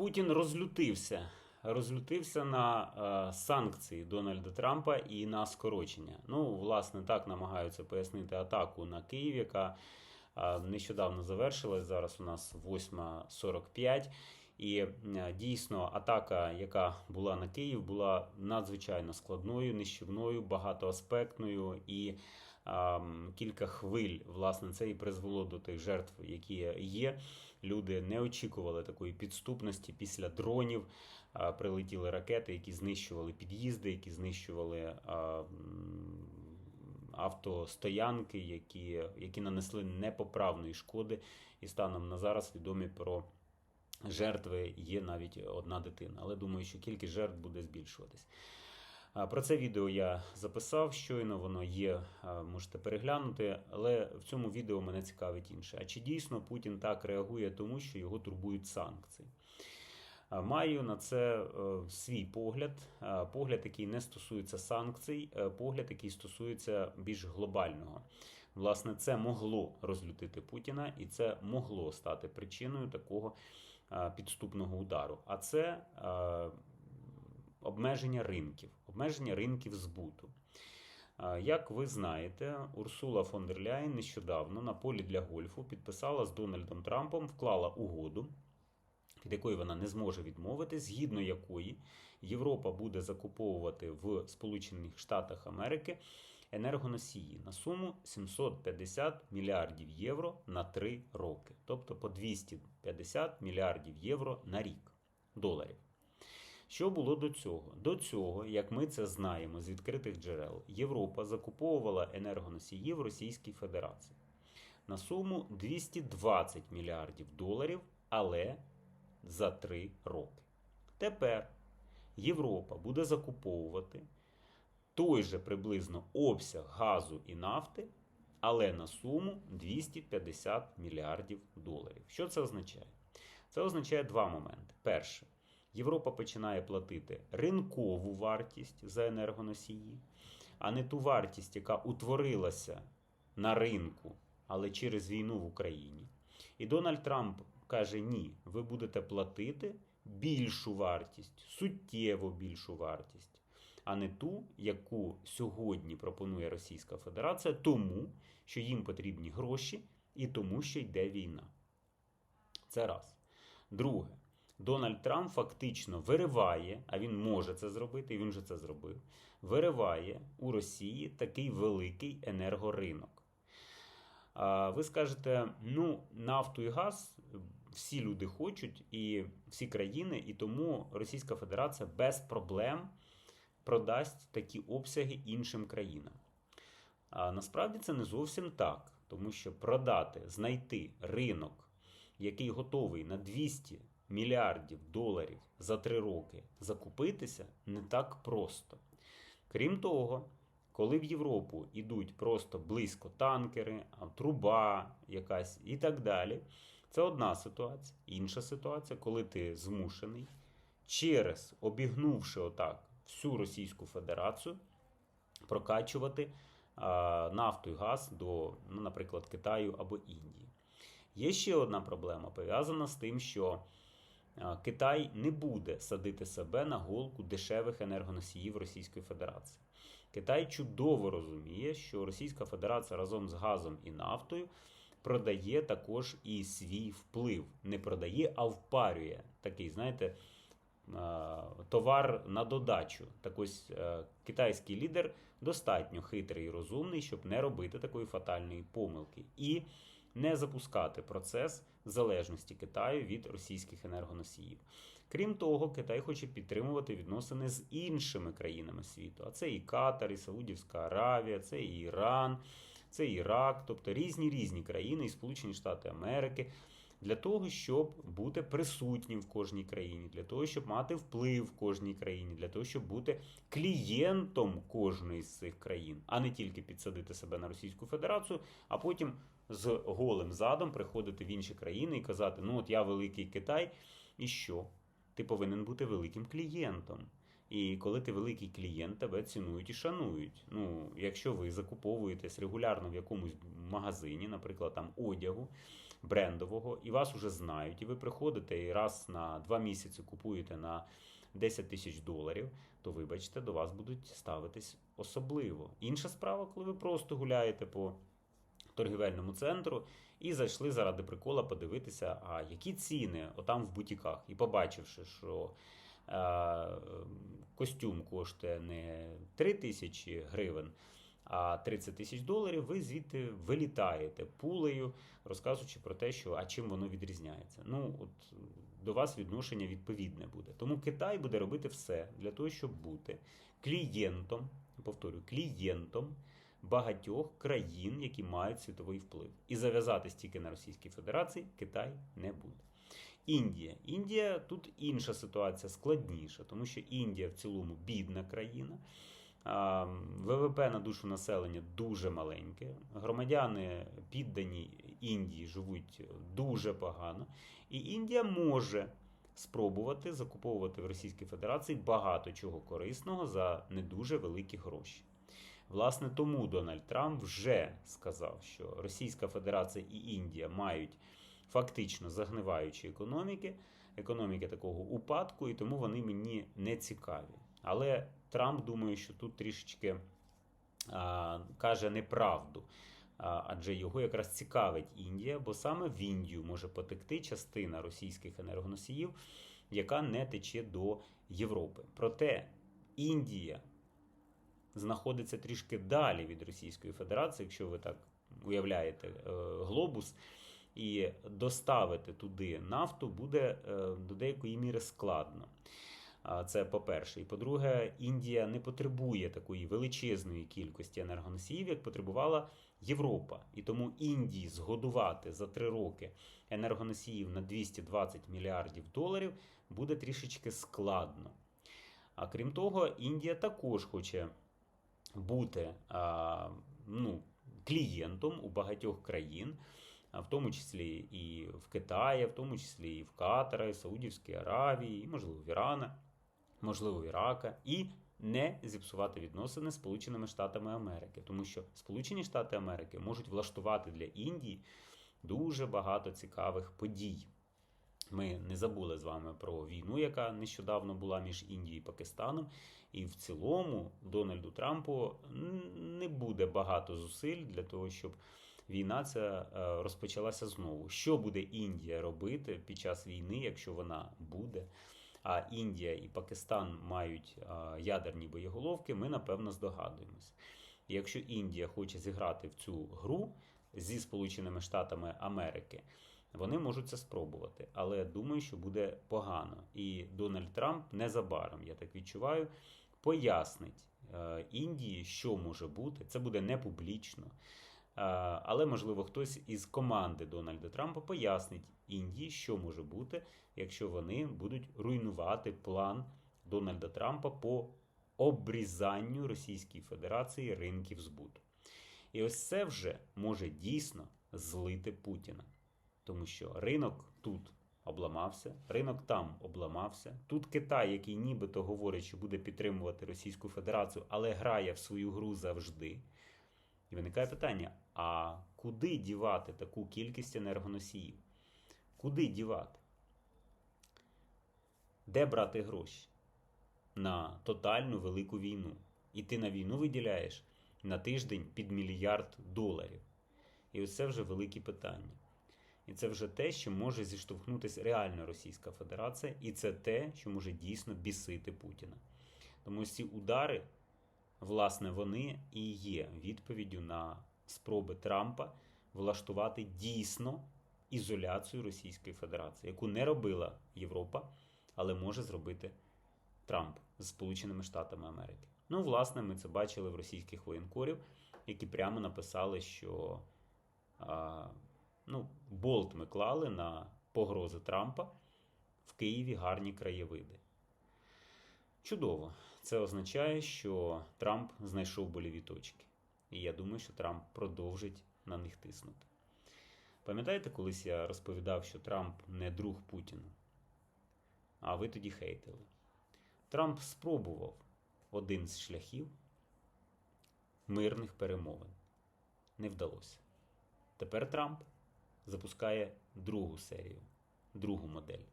Путін розлютився. Розлютився на е, санкції Дональда Трампа і на скорочення. Ну, власне, так намагаються пояснити атаку на Київ, яка е, нещодавно завершилась. Зараз у нас 8.45. І е, дійсно атака, яка була на Київ, була надзвичайно складною, нищівною, багатоаспектною і ем, кілька хвиль. Власне, це і призвело до тих жертв, які є. Люди не очікували такої підступності після дронів. Прилетіли ракети, які знищували під'їзди, які знищували автостоянки, які, які нанесли непоправної шкоди. І станом на зараз відомі про жертви є навіть одна дитина. Але думаю, що кількість жертв буде збільшуватись. Про це відео я записав, щойно воно є, можете переглянути. Але в цьому відео мене цікавить інше. А чи дійсно Путін так реагує тому, що його турбують санкції? Маю на це е, свій погляд, погляд, який не стосується санкцій, е, погляд, який стосується більш глобального. Власне, це могло розлютити Путіна, і це могло стати причиною такого підступного удару. А це обмеження ринків, обмеження ринків збуту. Як ви знаєте, Урсула фон дер Ляєн нещодавно на полі для гольфу підписала з Дональдом Трампом, вклала угоду, від якої вона не зможе відмовити, згідно якої Європа буде закуповувати в Сполучених Штатах Америки енергоносії на суму 750 мільярдів євро на 3 роки, тобто по 250 мільярдів євро на рік доларів. Що було до цього? До цього, як ми це знаємо з відкритих джерел, Європа закуповувала енергоносії в Російській Федерації на суму 220 мільярдів доларів, але за 3 роки. Тепер Європа буде закуповувати той же приблизно обсяг газу і нафти, але на суму 250 мільярдів доларів. Що це означає? Це означає два моменти. Перше, Європа починає платити ринкову вартість за енергоносії, а не ту вартість, яка утворилася на ринку, але через війну в Україні. І Дональд Трамп каже: ні, ви будете платити більшу вартість, суттєво більшу вартість, а не ту, яку сьогодні пропонує Російська Федерація, тому що їм потрібні гроші і тому, що йде війна. Це раз. Друге, Дональд Трамп фактично вириває, а він може це зробити, і він вже це зробив. Вириває у Росії такий великий енергоринок. Ви скажете, ну, нафту і газ всі люди хочуть, і всі країни, і тому Російська Федерація без проблем продасть такі обсяги іншим країнам. А насправді це не зовсім так, тому що продати, знайти ринок, який готовий на 200 мільярдів доларів за 3 роки закупитися, не так просто. Крім того, коли в Європу йдуть просто близько танкери, труба якась і так далі, це одна ситуація. Інша ситуація, коли ти змушений через обігнувши отак всю Російську Федерацію, прокачувати а, нафту і газ до, ну, наприклад, Китаю або Індії. Є ще одна проблема пов'язана з тим, що Китай не буде садити себе на голку дешевих енергоносіїв Російської Федерації. Китай чудово розуміє, що Російська Федерація разом з газом і нафтою продає також і свій вплив. Не продає, а впарює. Такий, знаєте, товар на додачу. Так ось е, китайський лідер достатньо хитрий і розумний, щоб не робити такої фатальної помилки і не запускати процес залежності Китаю від російських енергоносіїв. Крім того, Китай хоче підтримувати відносини з іншими країнами світу. А це і Катар, і Саудівська Аравія, це і Іран, це Ірак, тобто різні різні країни, і Сполучені Штати Америки. Для того, щоб бути присутнім в кожній країні, для того, щоб мати вплив в кожній країні, для того, щоб бути клієнтом кожної з цих країн, а не тільки підсадити себе на Російську Федерацію, а потім з голим задом приходити в інші країни і казати: ну от я великий Китай, і що? Ти повинен бути великим клієнтом. І коли ти великий клієнт, тебе цінують і шанують. Ну, якщо ви закуповуєтесь регулярно в якомусь магазині, наприклад, там одягу, брендового, і вас уже знають, і ви приходите і раз на два місяці купуєте на 10 тисяч доларів, то вибачте, до вас будуть ставитись особливо. Інша справа, коли ви просто гуляєте по торгівельному центру і зайшли заради прикола подивитися, а які ціни отам в бутіках. І побачивши, що е, костюм коштує не 3 тисячі гривень, а 30 тисяч доларів, ви звідти вилітаєте пулею, розказуючи про те, що а чим воно відрізняється. Ну, от до вас відношення відповідне буде. Тому Китай буде робити все для того, щоб бути клієнтом, повторюю, клієнтом багатьох країн, які мають світовий вплив. І зав'язатись тільки на Російській Федерації Китай не буде. Індія. Індія тут інша ситуація складніша, тому що Індія в цілому бідна країна. ВВП на душу населення дуже маленьке. Громадяни піддані Індії живуть дуже погано. І Індія може спробувати закуповувати в Російській Федерації багато чого корисного за не дуже великі гроші. Власне, тому Дональд Трамп вже сказав, що Російська Федерація і Індія мають фактично загниваючі економіки, економіки такого упадку, і тому вони мені не цікаві. Але Трамп думає, що тут трішечки а, каже неправду. Адже його якраз цікавить Індія, бо саме в Індію може потекти частина російських енергоносіїв, яка не тече до Європи. Проте Індія знаходиться трішки далі від Російської Федерації, якщо ви так уявляєте е, глобус, і доставити туди нафту буде е, до деякої міри складно. Це по-перше. І по-друге, Індія не потребує такої величезної кількості енергоносіїв, як потребувала Європа. І тому Індії згодувати за три роки енергоносіїв на 220 мільярдів доларів буде трішечки складно. А крім того, Індія також хоче бути ну, клієнтом у багатьох країн, в тому числі і в Китаї, в тому числі і в Катара, Саудівській Аравії, і, можливо, в Ірана, можливо, в Ірака, і не зіпсувати відносини з Сполученими Штатами Америки, тому що Сполучені Штати Америки можуть влаштувати для Індії дуже багато цікавих подій. Ми не забули з вами про війну, яка нещодавно була між Індією і Пакистаном. І в цілому Дональду Трампу не буде багато зусиль для того, щоб війна ця е, розпочалася знову. Що буде Індія робити під час війни, якщо вона буде? А Індія і Пакистан мають ядерні боєголовки, ми напевно здогадуємось. Якщо Індія хоче зіграти в цю гру зі Сполученими Штатами Америки, вони можуть це спробувати. Але думаю, що буде погано. І Дональд Трамп незабаром, я так відчуваю, пояснить е, Індії, що може бути. Це буде не публічно. Е, але, можливо, хтось із команди Дональда Трампа пояснить Індії, що може бути, якщо вони будуть руйнувати план Дональда Трампа по обрізанню Російської Федерації ринків збуту. І ось це вже може дійсно злити Путіна. Тому що ринок тут обламався, ринок там обламався. Тут Китай, який нібито говорить, що буде підтримувати Російську Федерацію, але грає в свою гру завжди. І виникає питання: а куди дівати таку кількість енергоносіїв? Куди дівати? Де брати гроші? На тотальну велику війну. І ти на війну виділяєш на тиждень під мільярд доларів. І це вже великі питання. І це вже те, що може зіштовхнутися реально Російська Федерація, і це те, що може дійсно бісити Путіна. Тому ці удари, власне, вони і є відповіддю на спроби Трампа влаштувати дійсно ізоляцію Російської Федерації, яку не робила Європа, але може зробити Трамп з Сполученими Штатами Америки. Ну, власне, ми це бачили в російських воєнкорів, які прямо написали, що. Ну, болт ми клали на погрози Трампа в Києві гарні краєвиди. Чудово. Це означає, що Трамп знайшов боліві точки. І я думаю, що Трамп продовжить на них тиснути. Пам'ятаєте, колись я розповідав, що Трамп не друг Путіна? А ви тоді хейтили. Трамп спробував один з шляхів мирних перемовин. Не вдалося. Тепер Трамп запускає другу серію, другу модель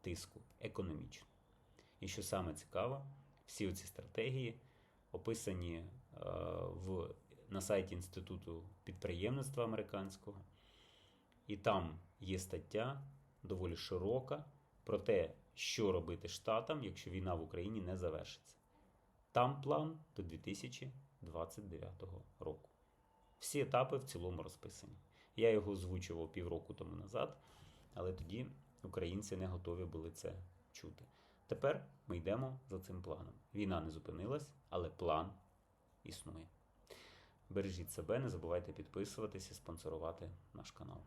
тиску економічну. І що саме цікаво, всі ці стратегії описані е, в, на сайті Інституту підприємництва американського. І там є стаття доволі широка про те, що робити штатам, якщо війна в Україні не завершиться. Там план до 2029 року. Всі етапи в цілому розписані. Я його озвучував півроку тому назад, але тоді українці не готові були це чути. Тепер ми йдемо за цим планом. Війна не зупинилась, але план існує. Бережіть себе, не забувайте підписуватися спонсорувати наш канал.